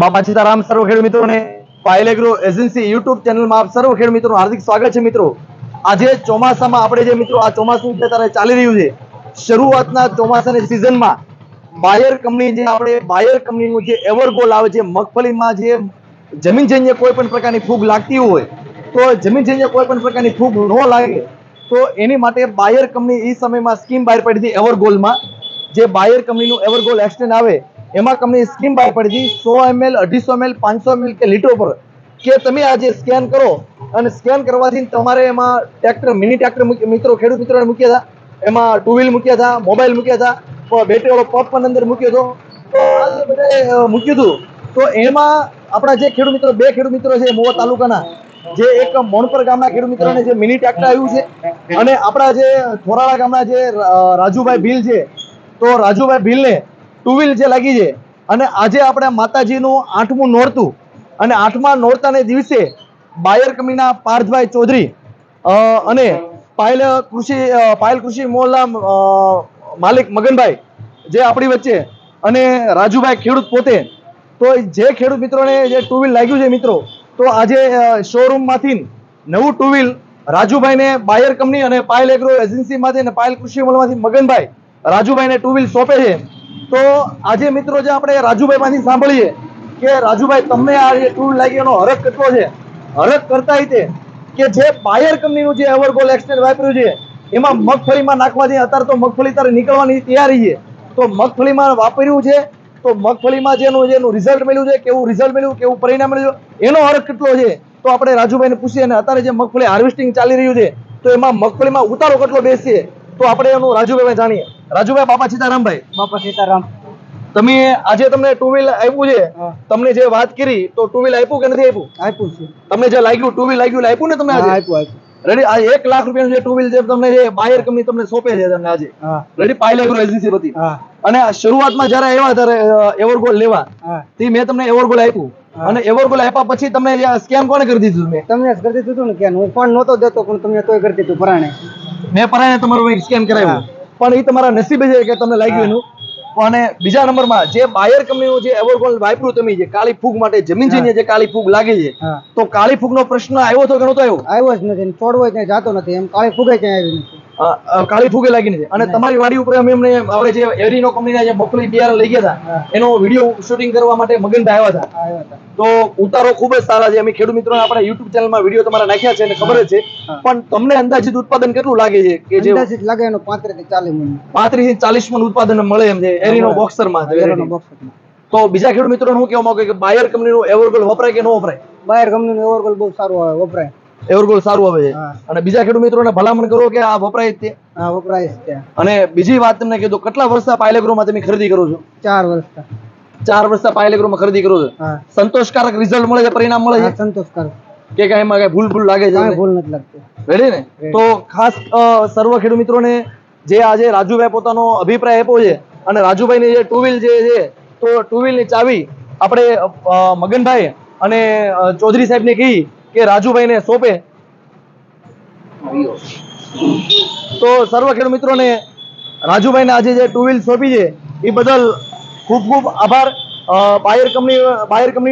બાપા સીતારામ સર્વ ખેડૂત મિત્રોને પાયલ એગ્રો એજન્સી યુટ્યુબ ચેનલમાં આપ સર્વ ખેડૂત મિત્રોનું હાર્દિક સ્વાગત છે મિત્રો. આજે ચોમાસામાં આપણે જે મિત્રો આ ચોમાસું અત્યારે ચાલી રહ્યું છે, શરૂઆતના ચોમાસાની સિઝનમાં બાયર કંપની જે આપણે બાયર કંપનીનું જે એવરગોલ આવે છે, મગફળીમાં જે જમીન જન્ય કોઈ પણ પ્રકારની ફૂગ લાગતી હોય, તો જમીન જન્ય કોઈ પણ પ્રકારની ફૂગ ન લાગે, તો એની માટે બાયર કંપની એ સમયમાં સ્કીમ બહાર પડી હતી એવરગોલમાં જે બાયર કંપનીનું એવરગોલ એક્સટેન્ડ આવે એમાં તમને સ્કીમ બહાર પડી હતી સો એમએલ અઢીસો એમએલ પાંચસો એમએલ કે લીટર પર કે તમે આજે સ્કેન કરો અને સ્કેન કરવાથી તમારે એમાં ટ્રેક્ટર મિની ટ્રેક્ટર મિત્રો, ખેડૂત મિત્રોને મૂક્યા હતા. એમાં ટુ વ્હીલ મૂક્યા હતા મોબાઈલ મૂક્યા હતા બેટરી વાળો પંપ પણ અંદર મૂક્યો હતો. તો મૂક્યું હતું, તો એમાં આપણા જે ખેડૂત મિત્રો, બે ખેડૂત મિત્રો છે, મોવા તાલુકાના, જે એક મોણપર ગામના ખેડૂત મિત્રોને જે મિની ટ્રેક્ટર આવ્યું છે, અને આપણા જે થોરાળા ગામના જે રાજુભાઈ ભીલ છે, તો રાજુભાઈ ભીલને ટુ વ્હીલ જે લાગી છે, અને આજે આપણે માતાજીનું આઠમું નોરતું, અને આઠમા નોરતાને દિવસે બાયર કમીના પાર્થભાઈ ચૌધરી અને પાયલ કૃષિ પાયલ કૃષિ મોલના માલિક મગનભાઈ, જે આપણી વચ્ચે, અને રાજુભાઈ ખેડૂત પોતે. તો જે ખેડૂત મિત્રોને જે ટુ વ્હીલ લાગ્યું છે મિત્રો, તો આજે શોરૂમમાંથી નવું ટુ વ્હીલ રાજુભાઈને બાયર કંપની અને પાયલ એગ્રો એજન્સીમાંથી અને પાયલ કૃષિ મોલમાંથી મગનભાઈ રાજુભાઈને ટુ વ્હીલ સોંપે છે. તો આજે મિત્રો જે આપણે રાજુભાઈમાંથી સાંભળીએ કે રાજુભાઈ, તમને આ જે લાગી એનો હરખ કેટલો છે? હરખ કરતા તે કે જે બાયર કંપનીનું જે એવરગોલ એક્સટેન્ડ વાપર્યું છે, એમાં મગફળીમાં નાખવાથી અત્યારે તો મગફળી તારે નીકળવાની તૈયારી છે. તો મગફળીમાં વાપર્યું છે, તો મગફળીમાં જેનું જેનું રિઝલ્ટ મળ્યું છે, કેવું રિઝલ્ટ મળ્યું, કેવું પરિણામ મળ્યું એનો હરખ કેટલો છે? તો આપણે રાજુભાઈને પૂછીએ અને અત્યારે જે મગફળી હાર્વેસ્ટિંગ ચાલી રહ્યું છે, તો એમાં મગફળીમાં ઉતારો કેટલો બેસીએ તો આપણે એનું રાજુભાઈ જાણીએ. રાજુભાઈ બાપા સીતારામભાઈ. બાપા સીતારામ. તમે આજે તમને ટુ વ્હીલ આપ્યું છે. તમને જે વાત કરી તો ટુ વ્હીલ આપ્યું કે નથી આપ્યું? આપ્યું છે. તમને જે લાગ્યું ટુ વ્હીલ લાગ્યું આપ્યું ને તમે આજે? આપ્યું આપ્યું. રેડી આ એક લાખ રૂપિયાનું જે ટુ વ્હીલ જે તમને જે બાયર કંપની તમને સોંપે છે તમને આજે. રેડી પાયલ એગ્રો એજન્સી હતી અને શરૂઆતમાં જ્યારે આવ્યા ત્યારે એવરગોલ લેવા તે મેં તમને એવરગોલ આપ્યું. અને એવરગોલ આપ્યા પછી તમને સ્કેમ કોને કરી દીધું મેં? તમને કરી દીધું ને કે હું પણ નહોતો દેતો પણ તમે તોય કરી દીધું પરાણે. મેં પરાણે તમારું સ્કેમ કરાવ્યું. પણ એ તમારા નસીબે છે કે તમને લાગ્યું એનું. અને બીજા નંબરમાં જે બાયર કંપનીનું જે એવરગોલ વાપર્યું તમે જે કાળી ફૂગ માટે જમીન જઈને જે કાળી ફૂગ લાગે છે તો કાળી ફૂગનો પ્રશ્ન આવ્યો હતો કે નહોતો આવ્યો? આવ્યો જ નથી છોડવો જ નહીં જાતો નથી. એમ કાળી ફૂગે ક્યાંય આવી નથી. કાળી ફૂગે લાગી નથી. અને તમારી વાડી ઉપર અમે એમને આપણે જે એરીનો કંપનીના જે મગફળી બિયારણ લઈ ગયા હતા એનો વીડિયો શૂટિંગ કરવા માટે મગનભાઈ આવ્યા હતા. તો ઉતારો ખૂબ જ સારા છે. અમે ખેડૂત મિત્રો આપણા યુટ્યુબ ચેનલમાં વીડિયો તમારા નાખ્યા છે અને ખબર જ છે. પણ તમને અંદાજિત ઉત્પાદન કેટલું લાગે છે? કે જે અંદાજિત લાગે એનો પાંત્રીસથી ચાલીસ મણ. પાંત્રીસથી ચાલીસ મણ ઉત્પાદન મળે એમ છે. એરીનો બોક્સરમાં એરીનો બોક્સ તો બીજા ખેડૂત મિત્રો હું કહેવા માંગુ કે બાયર કંપનીનું એવરગોલ વપરાય કે ન વપરાય? બાયર કંપનીનું એવરગોલ બહુ સારું આવે વપરાય. એવરગોલ સારું આવે છે. અને બીજા ખેડૂત મિત્રોને ભલામણ કરો કે આ વપરાય જ હા વપરાય છે અને બીજી વાત તમને કીધું કેટલા વર્ષ પાયલેગ્રોમાં તમે ખરીદી કરો છો? ચાર વર્ષ ચાર વર્ષ પાયલેગ્રોમાં ખરીદી કરો છો? સંતોષકારક રિઝલ્ટ મળે છે પરિણામ મળે છે? સંતોષકારક. કે કઈ એમાં કઈ ભૂલ ભૂલ લાગે છે? ભૂલ નથી લાગતી. રેડી ને? તો ખાસ સર્વ ખેડૂત મિત્રોને જે આજે રાજુભાઈ પોતાનો અભિપ્રાય આપ્યો છે અને રાજુભાઈની જે ટુ વ્હીલ જે છે તો ટુ વ્હીલની ચાવી આપણે મગનભાઈ અને ચૌધરી ચૌધરી સાહેબને કહી કે રાજુભાઈને સોંપે? તો સર્વ ખેડૂત મિત્રોને રાજુભાઈને આજે જે ટુ વ્હીલ સોંપી છે, એ બદલ ખૂબ ખૂબ આભાર. બાયર કંપની બાયર કંપની